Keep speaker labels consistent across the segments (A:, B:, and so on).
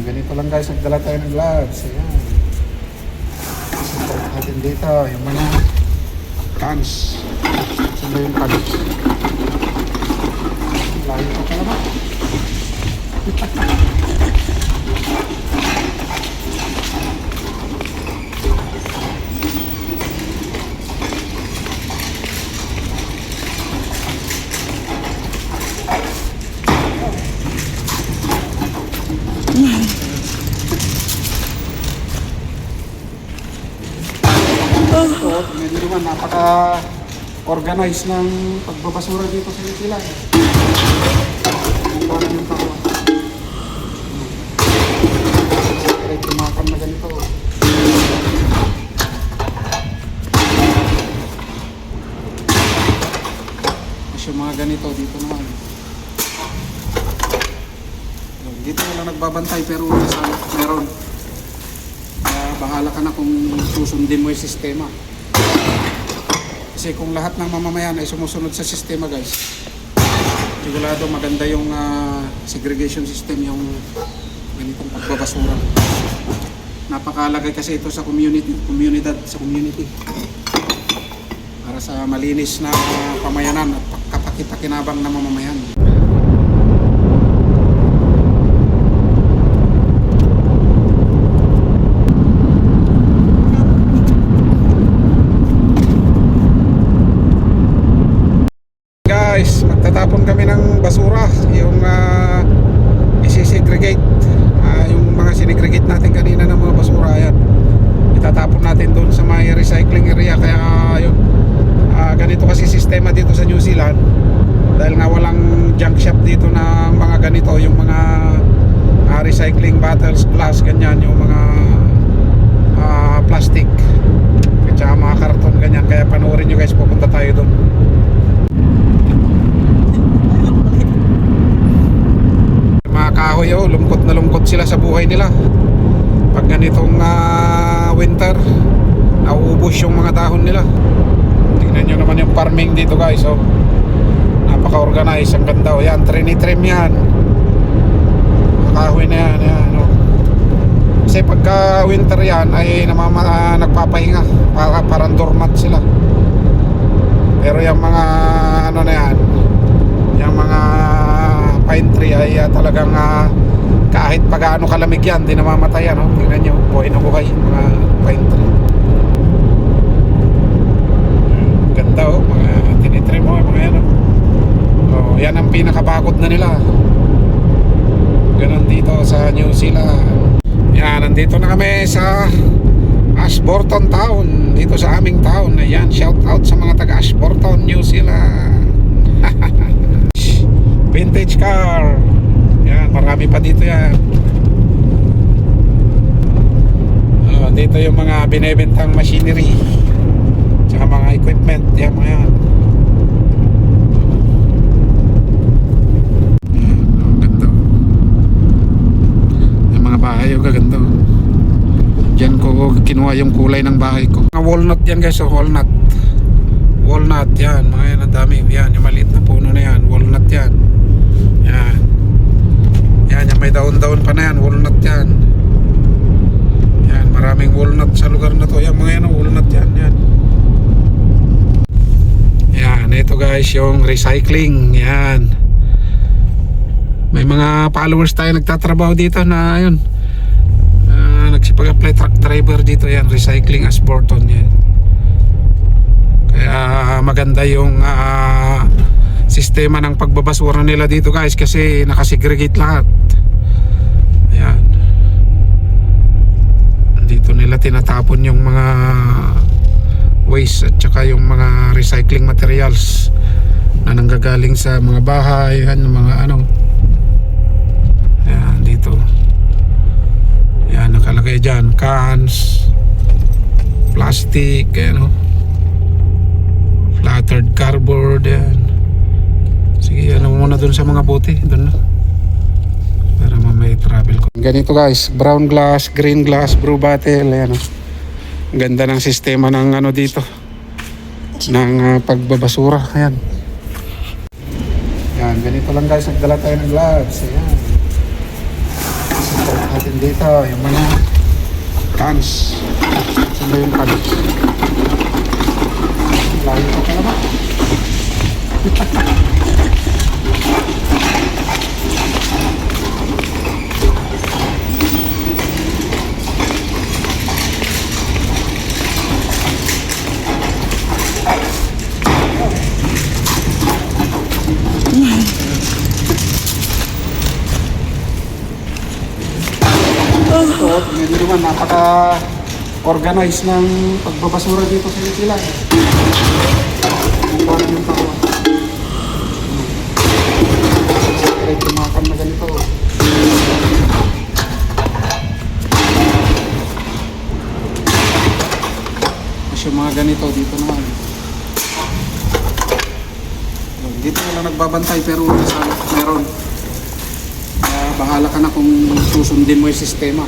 A: Yan, ganito lang guys, nagdala tayo ng gloves. Ayan. Support natin dito, yung mga cans. Saan ba yung cans? Layo pa pala ba? Ito, medyo naman napaka organized ng pagbabasura dito sa Utila. Ang parang yung tao. Ay, tumakan na ganito. Tapos yung mga ganito dito naman. Dito na lang nagbabantay pero nasa meron. Kaya bahala ka na kung susundin mo yung sistema. Kasi kung lahat ng mamamayan ay sumusunod sa sistema guys, sigurado maganda yung ah, segregation system, yung ganitong pagbabasura. Napakalagay kasi ito sa community, komunidad, sa community. Para sa malinis na pamayanan at kapakipakinabang na mamamayan. Guys, magtatapon kami ng basura, yung uh, isi-segregate, Ah, yung mga sinegregate natin kanina ng mga basura, yan. Itatapon natin doon sa may recycling area, kaya yun, ah, ganito kasi sistema dito sa New Zealand. Dahil nga walang junk shop dito ng mga ganito, yung mga ah, recycling bottles, glass, ganyan, yung mga ah, plastic, at saka mga karton, ganyan. Kaya panoorin nyo guys, pupunta tayo doon. mga kahoy oh, lungkot na lungkot sila sa buhay nila pag ganitong ah, winter nauubos yung mga dahon nila tingnan nyo naman yung farming dito guys oh. napaka-organize ang ganda oh. yan trim yan kahoy na yan, yan oh. kasi pagka winter yan ay namama, ah, nagpapahinga para, parang dormant sila pero yung mga ano na yan yung mga pine tree ay ah, talagang ah, kahit pagaano kalamig yan, di namamatay yan. Oh. Tingnan nyo, buhay na buhay mga pine tree. Ganda oh, mga tinitrim mo, mga yan oh. Oh, yan ang pinakabakod na nila. Ganon dito sa New Zealand. Yan, nandito na kami sa Ashburton Town, dito sa aming town. Ayan, shout out sa mga taga Ashburton, New Zealand. Vintage car. Yan, marami pa dito yan. Oh, dito yung mga binebentang machinery. Tsaka mga equipment. Yan, mga yan. Oh, mga bahay, oh, gaganda. oh. Diyan ko kinuha yung kulay ng bahay ko. Mga walnut yan guys, oh, walnut. Walnut yan, mga yan, ang dami. Yan, yung maliit na puno na yan, walnut yan. Yan. Yan, yung may daon-daon pa na yan, walnut yan. Yan, maraming walnut sa lugar na to. Yan, mga yan, oh, walnut yan. Yan. Yan, ito guys, yung recycling. Yan. May mga followers tayo nagtatrabaho dito na yun. Uh, nagsipag-apply truck driver dito yan, recycling as Borton yan. Kaya maganda yung ah, sistema ng pagbabasura nila dito guys kasi nakasegregate lahat. Ayan. Dito nila tinatapon yung mga waste at saka yung mga recycling materials na nanggagaling sa mga bahay, yan, mga ano. Ayan, dito. Ayan, nakalagay dyan, cans, plastic, ano, flattered cardboard, yan. Sige, ano muna dun sa mga bote, dun na. Para mamaya travel ko. Ganito guys, brown glass, green glass, brew bottle, ayan oh. Ganda ng sistema ng ano dito. Ng ah, pagbabasura, ayan. Yan, ganito lang guys, nagdala tayo ng gloves, ayan. Support natin dito yung mga cans. Saan ba yung cans? Layo pa pala ba? Ito, tingnan nyo naman, napaka-organized ng pagbabasura dito sa Utila. Ang dami yung tao. Kahit tumakan na ganito. Tapos yung mga ganito dito naman. Yun, Dito wala nagbabantay pero nasa meron. Kaya bahala ka na kung susundin mo yung sistema.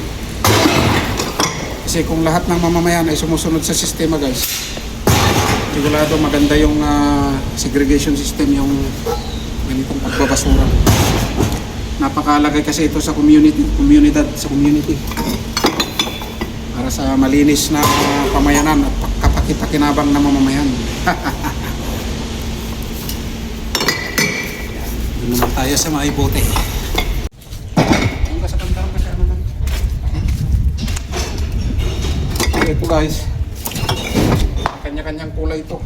A: Kasi kung lahat ng mamamayan ay sumusunod sa sistema guys, sigurado maganda yung ah, segregation system yung ganitong pagbabasura. Napakalagay kasi ito sa community, komunidad, sa community. Para sa malinis na pamayanan at kapakipakinabang na mamamayan. Doon naman tayo sa siya naman. Ito guys. Kanya-kanyang kulay ito.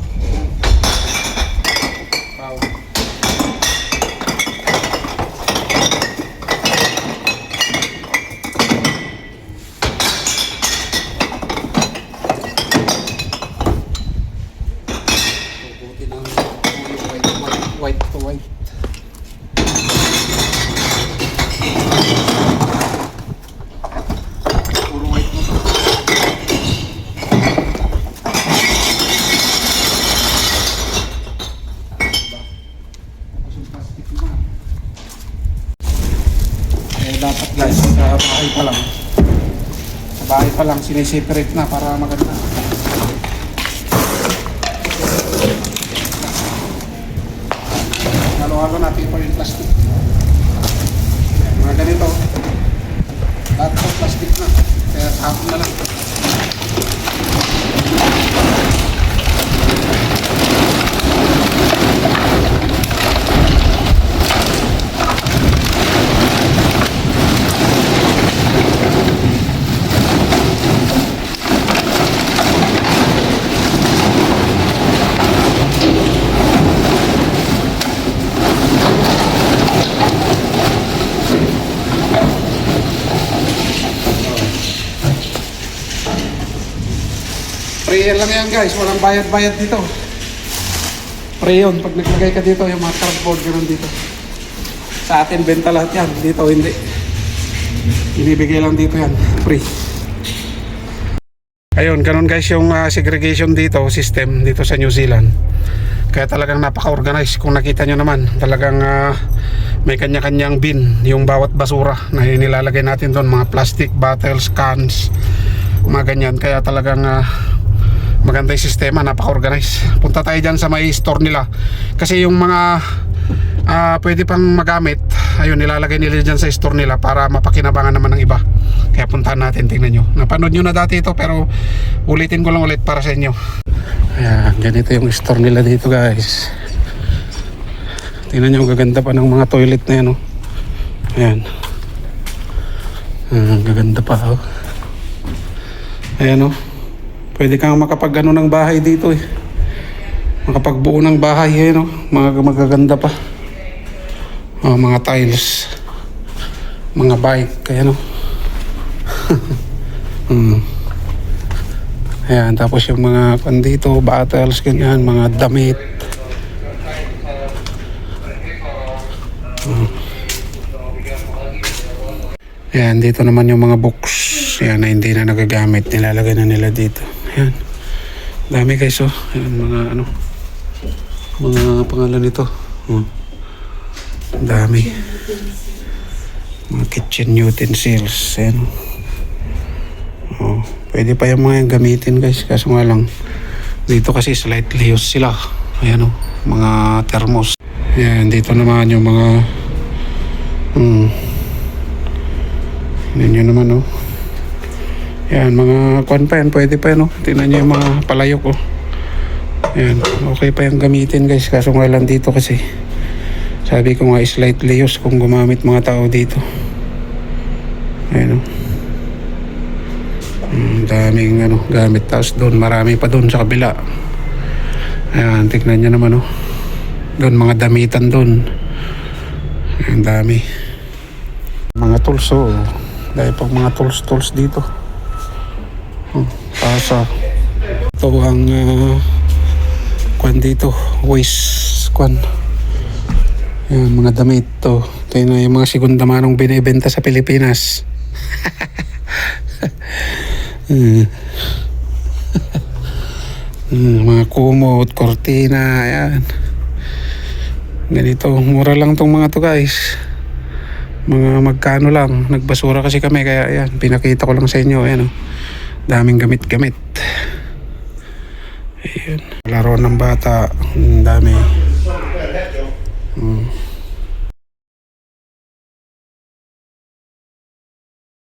A: Wow. Buti ng white, white, white to white. Puro white mo. Tapos yung plastic mo. Eh, dapat guys, sa bahay pa lang. Sa bahay pa lang, sineseparate na para maganda. Halo-halo natin pa yung plastic. Mga ganito. Lahat plastic na. Kaya hapon na lang. Prayer lang yan guys, walang bayad-bayad dito. Pray yun, pag naglagay ka dito, yung mga cardboard gano'n dito. Sa atin, benta lahat yan. Dito, hindi. Inibigay lang dito yan, free. Ayun, ganun guys yung ah, segregation dito, system dito sa New Zealand. Kaya talagang napaka-organized. Kung nakita nyo naman, talagang ah, may kanya-kanyang bin yung bawat basura na nilalagay natin doon. Mga plastic bottles, cans, mga ganyan. Kaya talagang ah, maganda yung sistema, napaka-organized. Punta tayo dyan sa may store nila. Kasi yung mga ah, pwede pang magamit, ayun, nilalagay nila dyan sa store nila para mapakinabangan naman ng iba. Kaya puntahan natin, tingnan nyo. Napanood nyo na dati ito pero ulitin ko lang ulit para sa inyo. Ayan, ganito yung store nila dito guys. Tingnan nyo, gaganda pa ng mga toilet na yan. Oh. Ayan. Ang gaganda pa. Oh. Ayan oh. Pwede kang makapag ano ng bahay dito eh. Makapagbuo ng bahay eh no. Mga magaganda pa. Oh, mga tiles. Mga bike. Kaya no. hmm. Ayan, tapos yung mga pan dito, bottles, ganyan, mga damit. Hmm. Ayan, dito naman yung mga books. Ayan, na hindi na nagagamit. Nilalagay na nila dito. Ayan. Dami guys, oh. Ayan, mga ano. Mga pangalan nito. Oh. Dami. Mga kitchen utensils. Ayan. Oh. Pwede pa yung mga yan gamitin guys. Kaso nga lang, dito kasi slightly used sila. Ayan oh. Mga thermos. Ayan, dito naman yung mga hmm, Tingnan nyo naman oh. Yan, mga kwan pa yan. Pwede pa yan oh. Tingnan nyo yung mga palayok oh. Yan, okay pa yung gamitin guys. Kaso nga lang dito kasi. Sabi ko nga slightly use kung gumamit mga tao dito. Ayan oh. Mm, daming ano, gamit. Tapos doon, marami pa doon sa kabila. Ayan, tignan nyo naman oh. Doon, mga damitan doon. Ang dami. Mga tools oh. Dahil pag mga tools tools dito. Pasa. Ito ang uh, kwan dito. Waste kwan. Ayan, mga damit to. Ito na yung mga segunda manong binibenta sa Pilipinas. Hmm. Hmm, mga kumot, kortina, ayan. Ganito, mura lang tong mga to guys. Mga magkano lang. Nagbasura kasi kami kaya ayan, pinakita ko lang sa inyo. Ayan, oh. Daming gamit-gamit. Ayan. Laro ng bata. Ang dami. Hmm.